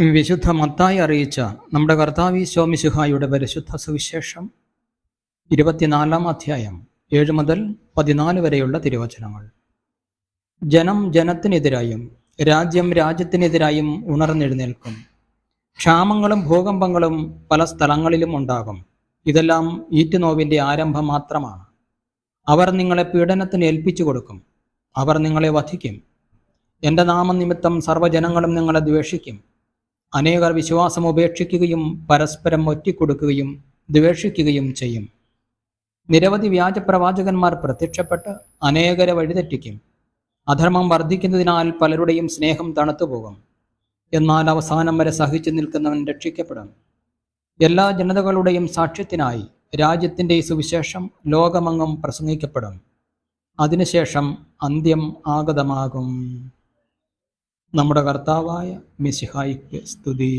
വിശുദ്ധ മത്തായി അറിയിച്ച നമ്മുടെ കർത്താവി ശോമിശുഹായുടെ പരിശുദ്ധ സുവിശേഷം ഇരുപത്തിനാലാം അധ്യായം ഏഴ് മുതൽ പതിനാല് വരെയുള്ള തിരുവചനങ്ങൾ. ജനം ജനത്തിനെതിരായും രാജ്യം രാജ്യത്തിനെതിരായും ഉണർന്നെഴുന്നേൽക്കും. ക്ഷാമങ്ങളും ഭൂകമ്പങ്ങളും പല സ്ഥലങ്ങളിലും ഉണ്ടാകും. ഇതെല്ലാം ഈറ്റുനോവിന്റെ ആരംഭം മാത്രമാണ്. അവർ നിങ്ങളെ പീഡനത്തിന് ഏൽപ്പിച്ചു കൊടുക്കും. അവർ നിങ്ങളെ വധിക്കും. എന്റെ നാമനിമിത്തം സർവജനങ്ങളും നിങ്ങളെ ദ്വേഷിക്കും. അനേകർ വിശ്വാസം ഉപേക്ഷിക്കുകയും പരസ്പരം ഒറ്റിക്കൊടുക്കുകയും ദ്വേഷിക്കുകയും ചെയ്യും. നിരവധി വ്യാജ പ്രവാചകന്മാർ പ്രത്യക്ഷപ്പെട്ട് അനേകരെ വഴിതെറ്റിക്കും. അധർമ്മം വർദ്ധിക്കുന്നതിനാൽ പലരുടെയും സ്നേഹം തണുത്തുപോകും. എന്നാൽ അവസാനം വരെ സഹിച്ചു നിൽക്കുന്നവൻ രക്ഷിക്കപ്പെടും. എല്ലാ ജനതകളുടെയും സാക്ഷ്യത്തിനായി രാജ്യത്തിന്റെ ഈ സുവിശേഷം ലോകമങ്ങും പ്രസംഗിക്കപ്പെടും. അതിനുശേഷം അന്ത്യം ആഗതമാകും. നമ്മുടെ കർത്താവായ മിശിഹായിക്ക് സ്തുതി.